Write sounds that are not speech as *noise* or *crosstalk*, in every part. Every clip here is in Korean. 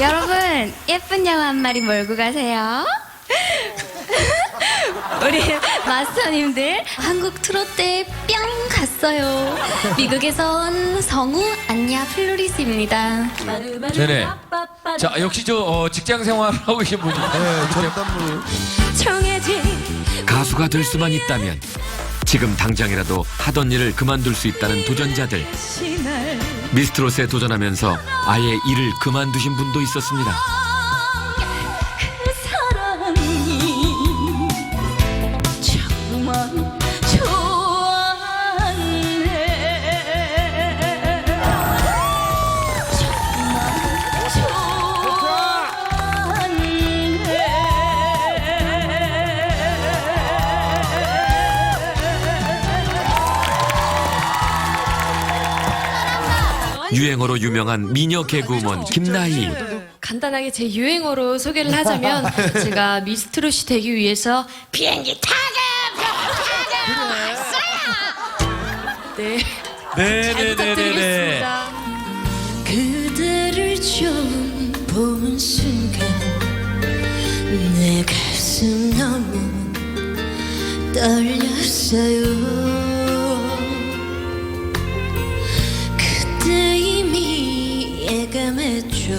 여러분 예쁜 양어 한 마리 몰고 가세요. *laughs* 우리 마스터님들 한국 트롯대 뿅 갔어요. 미국에선 성우 안냐 플로리스입니다. 네네. 자 역시 저 어, 직장 생활하고 계신 분이. 네. 정해진 가수가 될 수만 있다면 지금 당장이라도 하던 일을 그만둘 수 있다는 도전자들. 미스트롯에 도전하면서 아예 일을 그만두신 분도 있었습니다. 유행어로 유명한 미녀 개그우먼 김나희. 간단하게 제 유행어로 소개를 하자면 제가 미스트롯이 되기 위해서 비행기 타급 타급 왔어요. 네. 잘 부탁드리겠습니다. 그대를 처음 본 순간 내 가슴 너무 떨렸어요 예감했죠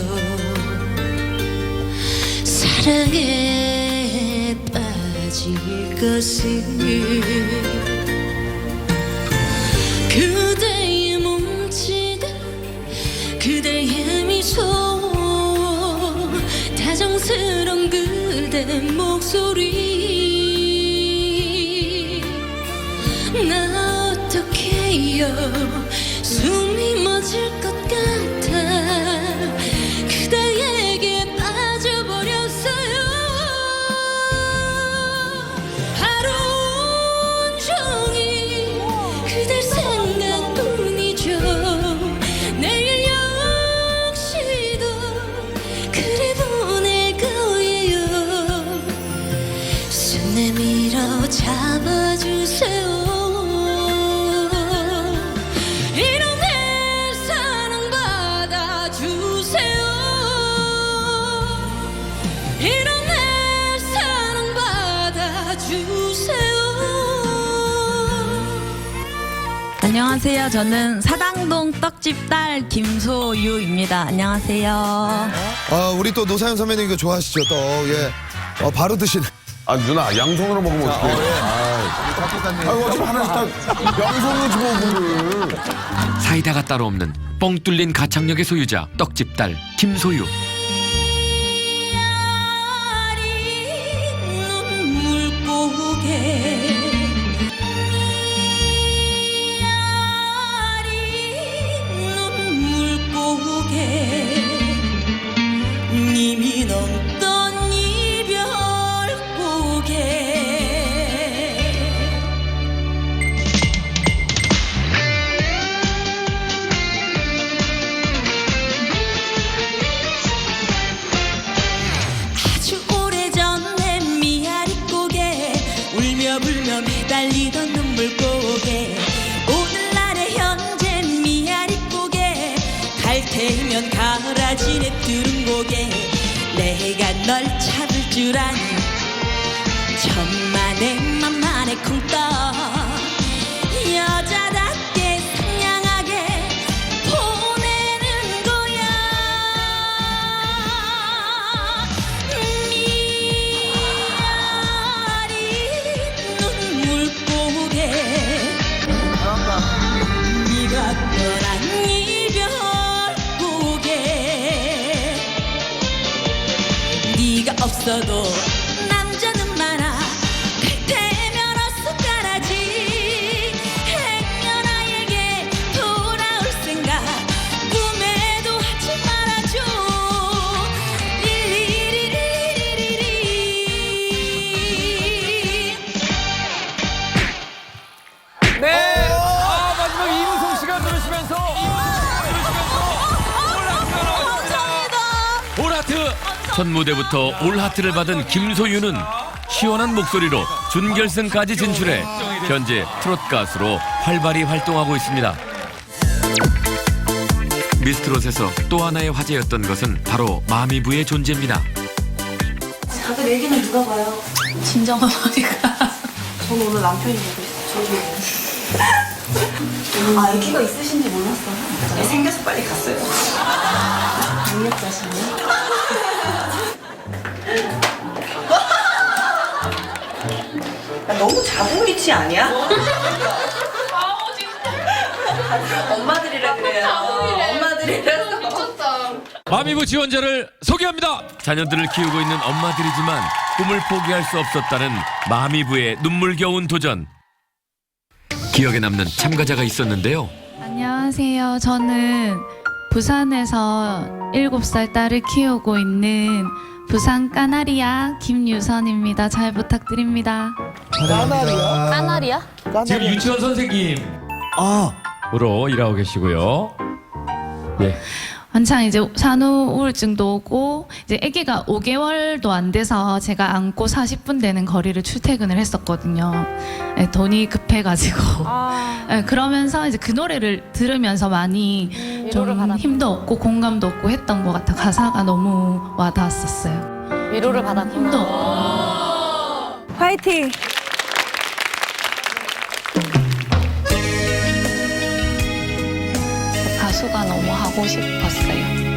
사랑에 빠질 것을 그대의 몸짓 그대의 미소 다정스런 그대 목소리. 나 어떡해요 그댈 안녕하세요. 저는 사당동 떡집 딸 김소유입니다. 안녕하세요. 아, 우리 또 노사연 선배님 이거 좋아하시죠, 또. 예. 어, 바로 드시는. 아 누나 양손으로 먹으면 어떡해 아 이고 어차피 하나씩 다 양손으로 집어 물을 사이다가 따로 없는 뻥 뚫린 가창력의 소유자 떡집 딸 김소유. 눈물 고개 널 찾을 줄 아니. 천만에 만만에 쿵떡 네 첫 무대부터 올 하트를 받은 김소유는 시원한 목소리로 준결승까지 진출해 현재 트롯 가수로 활발히 활동하고 있습니다. 미스트롯에서 또 하나의 화제였던 것은 바로 마미부의 존재입니다. 다들 얘기는 누가 봐요? 진정 어머니가. 저는 오늘 남편이 보고 있어요. *laughs* 아, 아기가 있으신지 몰랐어요. 생겨서 빨리 갔어요. *laughs* 강력자시 네. 너무 위치 아니야? 엄마들이라 그래요. 엄마들이라서. 마미부 지원자를 소개합니다. 자녀들을 키우고 있는 엄마들이지만 꿈을 포기할 수 없었다는 마미부의 눈물겨운 도전. 기억에 남는 참가자가 있었는데요. 안녕하세요. 저는 부산에서 7살 딸을 키우고 있는 부산 까나리아 김유선입니다. 잘 부탁드립니다. 까나리야? 지금 유치원 선생님. 으로 일하고 계시고요. 예. 한창 이제 산후 우울증도 오고 이제 아기가 5개월도 안 돼서 제가 안고 40분 되는 거리를 출퇴근을 했었거든요. 예, 돈이 급해가지고 *laughs* 예, 그러면서 이제 그 노래를 들으면서 많이 좀 힘도 얻고 공감도 얻고 했던 것 같아 가사가 너무 와닿았었어요. 위로를 받았 힘도 얻고. 화이팅! 가수가 너무 하고 싶었어요.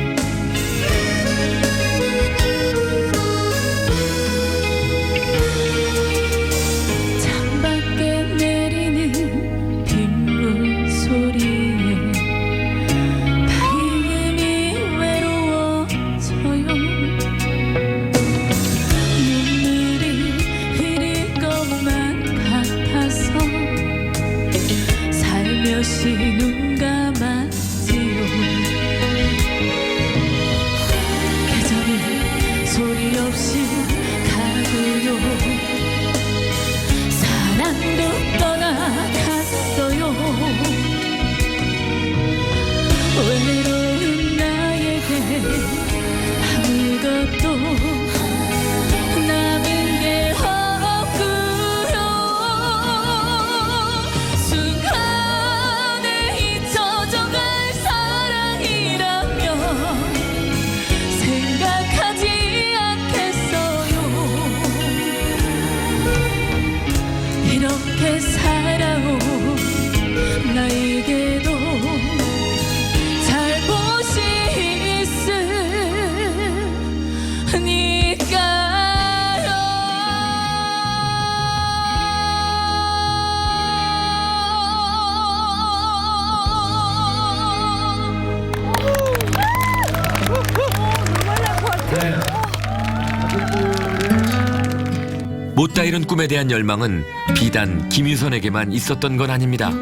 꿈에 대한 열망은 비단 김유선에게만 있었던 건 아닙니다.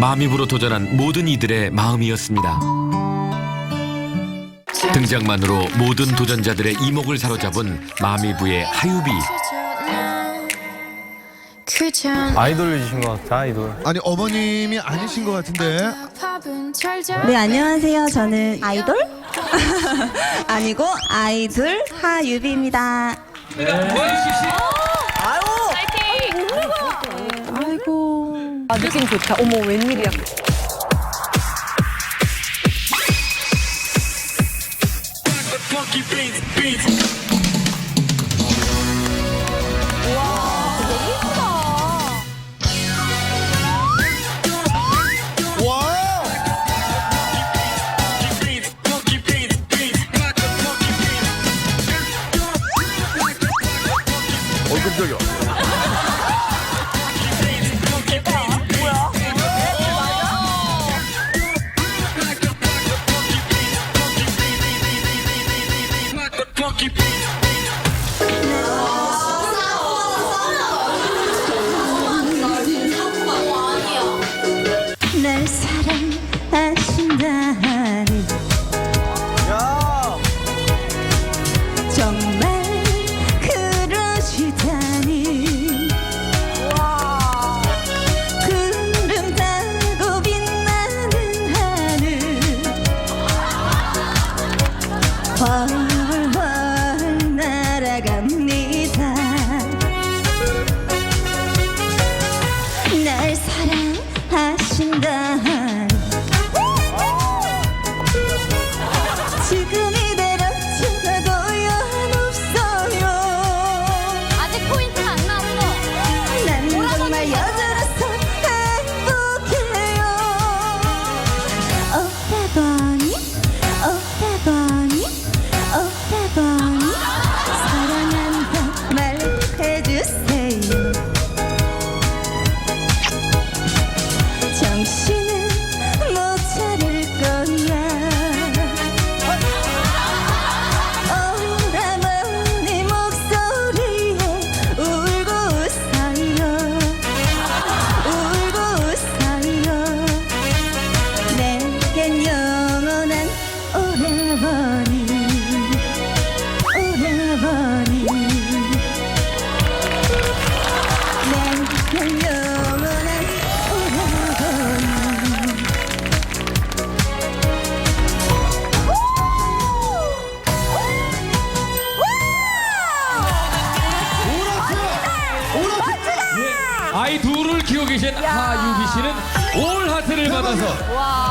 마미부로 도전한 모든 이들의 마음이었습니다. 등장만으로 모든 도전자들의 이목을 사로잡은 마미부의 하유비. 아이돌이신 것 같아 아이돌 아니 어머님이 아니신 것 같은데. 네, 안녕하세요. 저는 아이돌? *laughs* 아니고 아이돌 하유비입니다. 아, 느낌 좋다. 어머, 웬일이야. 와! 어. 하신다니 정말 그러시다니. 구름 타고 빛나는 하늘. 훨훨 날아갑니다. 날 사랑하신다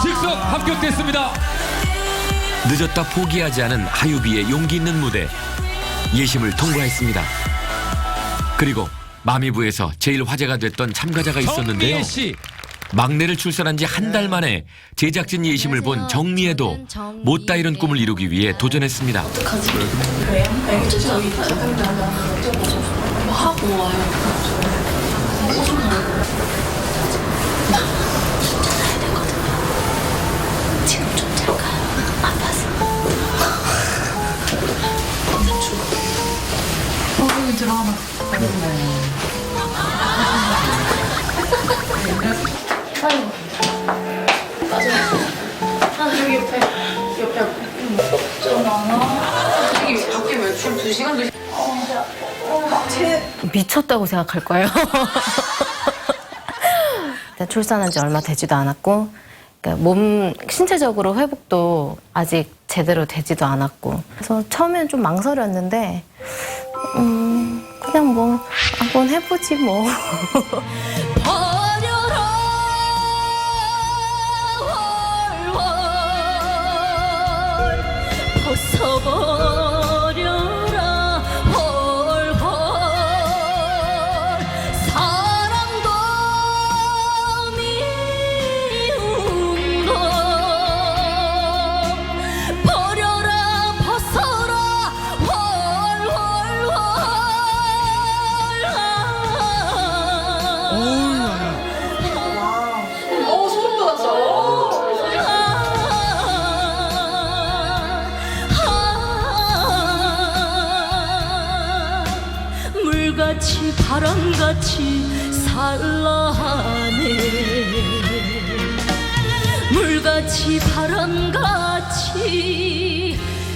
즉석 합격됐습니다. 늦었다 포기하지 않은 하유비의 용기 있는 무대 예심을 통과했습니다. 그리고 마미부에서 제일 화제가 됐던 참가자가 있었는데요. 막내를 출산한 지 한 달 만에 제작진 예심을 본 정미애도 못다 이룬 꿈을 이루기 위해 도전했습니다. 미쳤다고 생각할 거예요. 일단 출산한 지 얼마 되지도 않았고, 그러니까 몸 신체적으로 회복도 아직 제대로 되지도 않았고, 그래서 처음엔 좀 망설였는데, 음, 그냥 뭐 한번 해보지 뭐. 버려라 헐헐 벗어버 바람같이 살라하네. 물같이 바람같이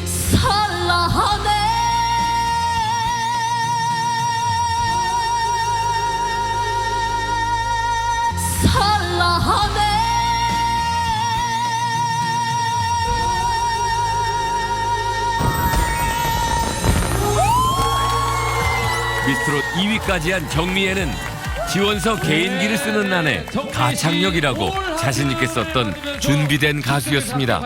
살라하네 미스트롯 2위까지 한 정미애는 지원서 개인기를 쓰는 난에 가창력이라고 자신있게 썼던 준비된 가수였습니다.